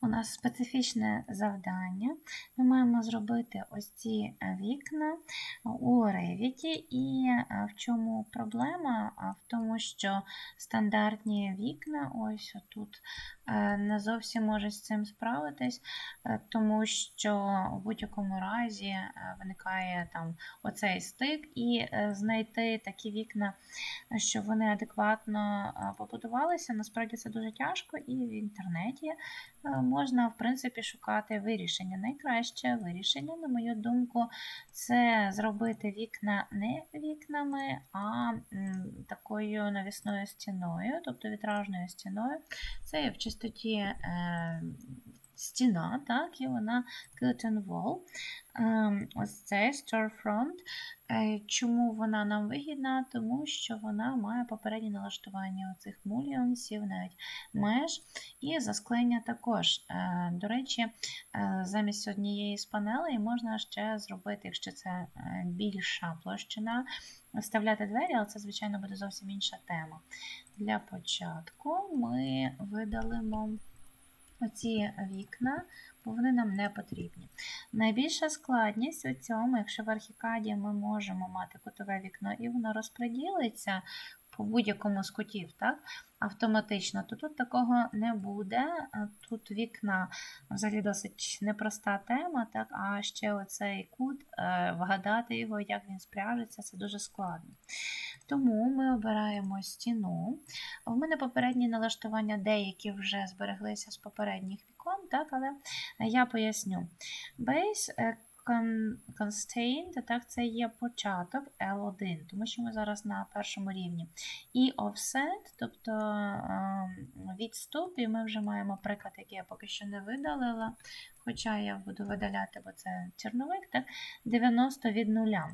У нас специфічне завдання. Ми маємо зробити ось ці е, вікна у Revit. І е, в чому проблема? В тому, що стандартні вікна, ось тут, не зовсім можуть з цим справитись, е, тому що в будь-якому разі е, виникає там оцей стик, і е, знайти такі вікна, щоб вони адекватно е, побудувалися, насправді це дуже тяжко, і в інтернеті е, можна, в принципі, шукати вирішення. Найкраще вирішення, на мою думку, це зробити вікна не вікнами, а такою навісною стіною, тобто вітражною стіною. Це в чистоті е, стіна, так, і вона curtain wall. Ем, Ось цей storefront. Е, Чому вона нам вигідна? Тому що вона має попереднє налаштування оцих мульйонсів, навіть меж, і засклення також. Е, До речі, е, замість однієї з панелей можна ще зробити, якщо це більша площина, вставляти двері, але це, звичайно, буде зовсім інша тема. Для початку ми видалимо оці вікна, бо вони нам не потрібні. Найбільша складність у цьому, якщо в архікаді ми можемо мати кутове вікно і воно розподілиться по будь-якому з кутів, так, автоматично, то тут такого не буде. Тут вікна взагалі досить непроста тема, так, а ще оцей кут, е, вгадати його, як він спряжеться, це дуже складно. Тому ми обираємо стіну. У мене попередні налаштування деякі вже збереглися з попередніх вікон, так, але я поясню. Con- constraint, так, це є початок L1, тому що ми зараз на першому рівні. І offset, тобто ем, відступ, і ми вже маємо приклад, який я поки що не видалила, хоча я буду видаляти, бо це черновик, так, 90 від нуля.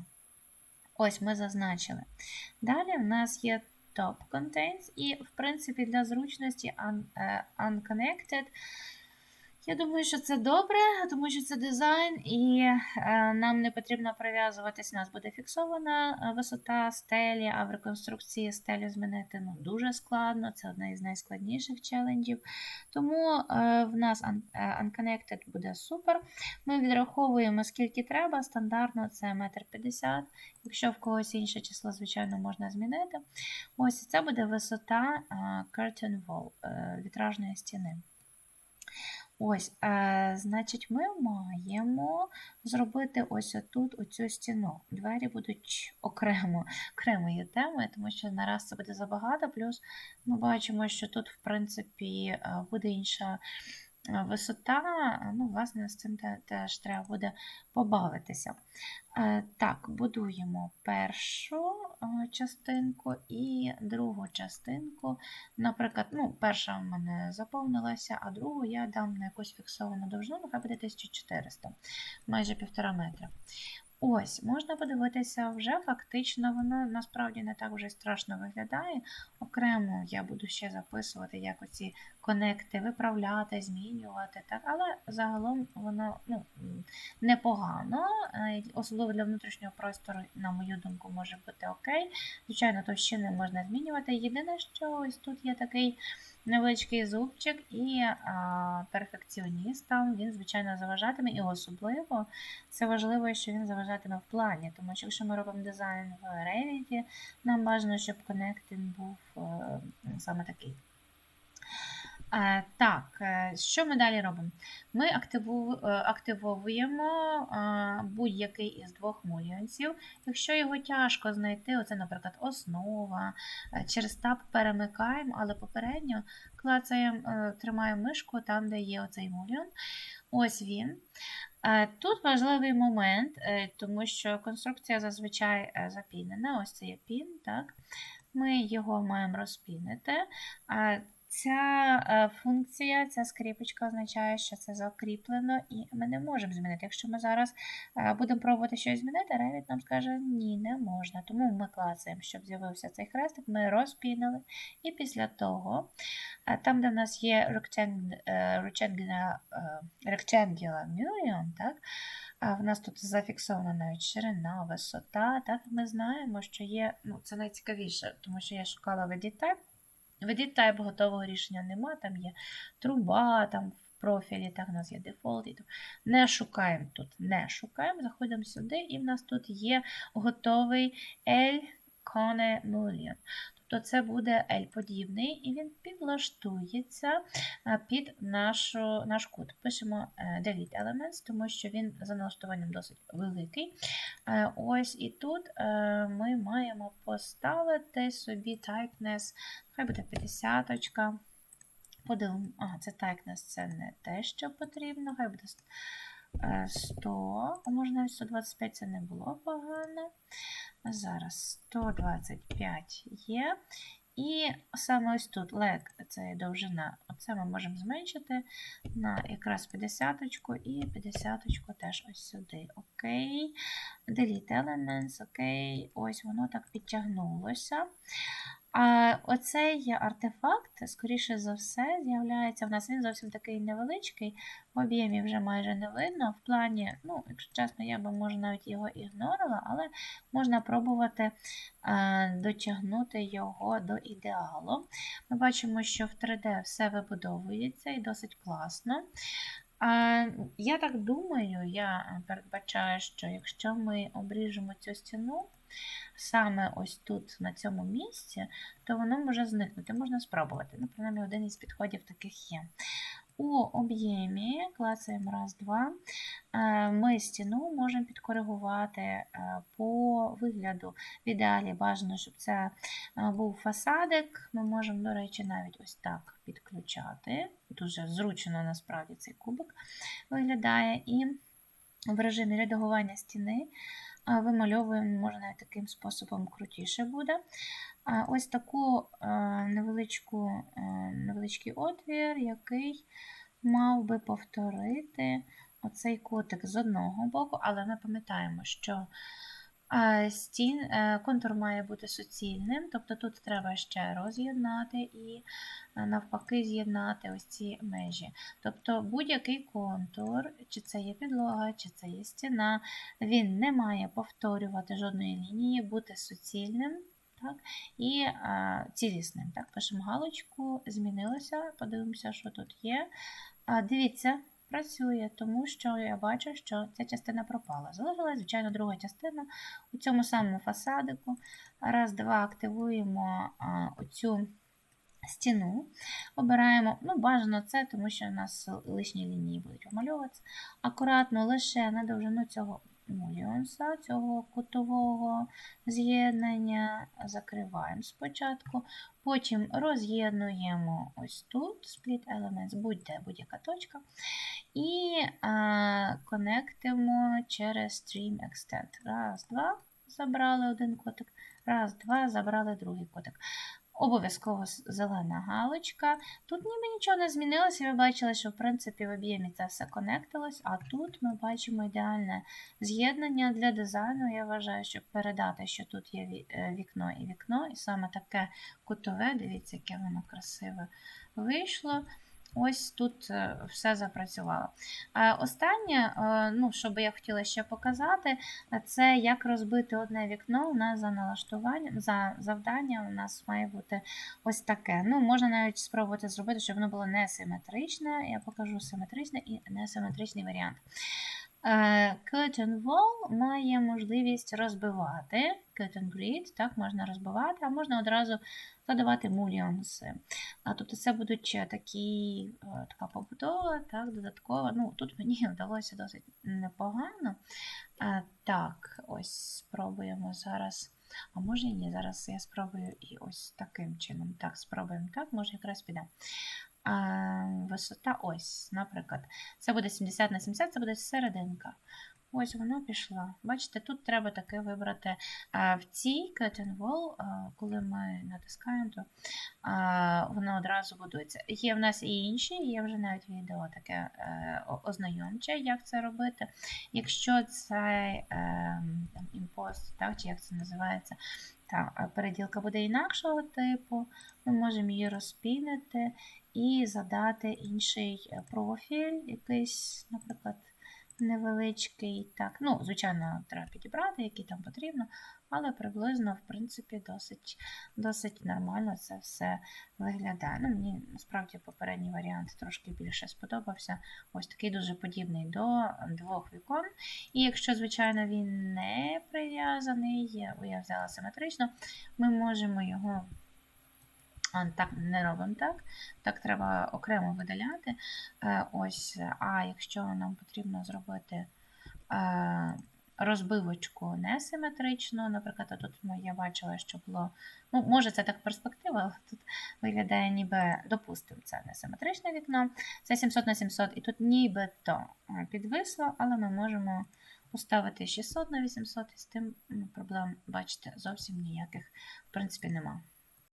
Ось ми зазначили. Далі в нас є top contains, і, в принципі, для зручності е, unconnected. Я думаю, що це добре, тому що це дизайн, і е, нам не потрібно прив'язуватись. У нас буде фіксована е, висота стелі, а в реконструкції стелю змінити ну, дуже складно. Це одна із найскладніших челенджів. Тому е, в нас un- Unconnected буде супер. Ми відраховуємо скільки треба. Стандартно це 1,50 м. Якщо в когось інше число, звичайно, можна змінити. Ось це буде висота curtain wall, вітражної стіни. Ось, е, значить, ми маємо зробити ось отут оцю стіну. Двері будуть окремо, окремою темою, тому що нараз це буде забагато. Плюс ми бачимо, що тут, в принципі, е, буде інша висота. Ну, власне, з цим теж треба буде побавитися. Е, Так, будуємо першу е, частинку і другу частинку. Наприклад, ну, перша в мене заповнилася, а другу я дам на якусь фіксовану довжину, нехай буде 1400, майже півтора метра. Ось, можна подивитися, вже фактично воно насправді не так вже страшно виглядає. Окремо я буду ще записувати, як оці конекти виправляти, змінювати, так, але загалом воно ну, непогано, е, особливо для внутрішнього простору, на мою думку, може бути окей. Звичайно, товщини можна змінювати. Єдине, що ось тут є такий невеличкий зубчик, і а, перфекціоніст там він, звичайно, заважатиме, і особливо це важливо, що він заважатиме в плані, тому що якщо ми робимо дизайн в Revit, нам бажано, щоб коннектинг був е, саме такий. Е, Так, е, що ми далі робимо? Ми е, активовуємо будь-який із двох мульйонсів. Якщо його тяжко знайти, оце, наприклад, основа, через таб перемикаємо, але попередньо клацаємо, тримаємо мишку там, де є оцей мульйон. Ось він. Тут важливий момент, тому що конструкція зазвичай запінена. Ось це є пін, так? Ми його маємо розпінити. Ця е, функція, ця скріпочка означає, що це закріплено, і ми не можемо змінити. Якщо ми зараз е, будемо пробувати щось змінити, Revit нам скаже, ні, не можна. Тому ми клацаємо, щоб з'явився цей хрестик, ми розпінили. І після того, е, там, де в нас є rectangular, rectangular million, так, в нас тут зафіксована навіть ширина, висота. Так, ми знаємо, що є, ну, це найцікавіше, тому що я шукала в Edit Type. В Edit Type готового рішення нема, там є труба, там профілі, так, у нас є дефолт. Не шукаємо тут, не шукаємо, заходимо сюди, і в нас тут є готовий L Cone Mullion. Тобто це буде L-подібний, і він підлаштується е, під нашу, наш код. Пишемо е, delete elements, тому що він за налаштуванням досить великий. Е, Ось і тут ми маємо поставити собі typeness, хай буде 50. -очка. Подивимо, ага, це typeness, це не те, що потрібно, хай буде 100, а може навіть 125 це не було погано. Зараз 125 є. І саме ось тут leg, це довжина, оце ми можемо зменшити на якраз 50 і 50 теж ось сюди. Окей. Delete elements, окей, ось воно так підтягнулося. А оцей артефакт, скоріше за все, з'являється в нас. Він зовсім такий невеличкий, в об'ємі вже майже не видно. В плані, ну, якщо чесно, я би може навіть його ігнорила, але можна пробувати е, дотягнути його до ідеалу. Ми бачимо, що в 3D все вибудовується і досить класно. Я так думаю, я передбачаю, що якщо ми обріжемо цю стіну, саме ось тут, на цьому місці, то воно може зникнути. Можна спробувати. Ну, принаймні, один із підходів таких є. У об'ємі клацаємо раз, два. Е, ми стіну можемо підкоригувати е, по вигляду. В ідеалі бажано, щоб це е, був фасадик. Ми можемо, до речі, навіть ось так підключати. Дуже зручно насправді цей кубик виглядає. І в режимі редагування стіни вимальовуємо, можна таким способом крутіше буде. Ось таку невеличку, невеличкий отвір, який мав би повторити оцей котик з одного боку, але ми пам'ятаємо, що стін, е, контур має бути суцільним, тобто тут треба ще роз'єднати і е, навпаки з'єднати ось ці межі. Тобто будь-який контур, чи це є підлога, чи це є стіна, він не має повторювати жодної лінії, бути суцільним. Так, І а, цілісним. Так, Пишемо галочку, змінилося, подивимося, що тут є. А, Дивіться, працює, тому що я бачу, що ця частина пропала. Залишилась, звичайно, друга частина у цьому самому фасадику. Раз, два, активуємо оцю стіну. Обираємо, ну, бажано це, тому що у нас лишні лінії будуть вимальовуватися. Акуратно лише на довжину цього муліонса, цього кутового з'єднання закриваємо спочатку, потім роз'єднуємо ось тут split elements, будь-де будь-яка точка, і а, конектимо через stream extend. Раз, два, забрали один котик, раз, два, забрали другий котик. Обов'язково зелена галочка. Тут ніби нічого не змінилося, ви бачили, що в принципі в об'ємі це все конектилось, а тут ми бачимо ідеальне з'єднання для дизайну. Я вважаю, щоб передати, що тут є е, вікно і вікно, і саме таке кутове, дивіться, яке воно красиве вийшло. Ось тут е, все запрацювало. Останнє, е, ну, що би я хотіла ще показати, це як розбити одне вікно. У нас за налаштуванням, за завдання у нас має бути ось таке. Ну, Можна навіть спробувати зробити, щоб воно було несиметричне. Я покажу симетричне і несиметричний варіант. Е, curtain wall має можливість розбивати curtain grid, так, можна розбивати, а можна одразу задавати муліонси. Тобто це будуть такі, е, така побудова, так, додаткова. Ну, Тут мені вдалося досить непогано. Е, так, ось спробуємо зараз. А може і ні, зараз я спробую і ось таким чином. Так, спробуємо так, може якраз піде висота ось, наприклад, це буде 70 на 70, це буде серединка. Ось вона пішла. Бачите, тут треба таке вибрати в цій curtain wall, коли ми натискаємо, то вона одразу будується. Є в нас і інші, є вже навіть відео таке е, ознайомче, як це робити. Якщо це імпост, так, чи як це називається, та переділка буде інакшого типу, ми можемо її розпінити і задати інший е, профіль, якийсь, наприклад, невеличкий. Так, ну, звичайно, треба підібрати, який там потрібно, але приблизно, в принципі, досить, досить нормально це все виглядає. Ну, мені насправді попередній варіант трошки більше сподобався. Ось такий дуже подібний до двох вікон. І якщо, звичайно, він не прив'язаний, я взяла симетрично, ми можемо його. А, так, не робимо так. Так треба окремо видаляти. Е, ось, А якщо нам потрібно зробити е, розбивочку несиметрично, наприклад, тут ну, я бачила, що було. Ну, може, це так перспектива, але тут виглядає ніби, допустимо, це несиметричне вікно. Це 700 на 700, і тут нібито е, підвисло, але ми можемо поставити 600 на 800, і з тим ну, проблем, бачите, зовсім ніяких, в принципі, нема.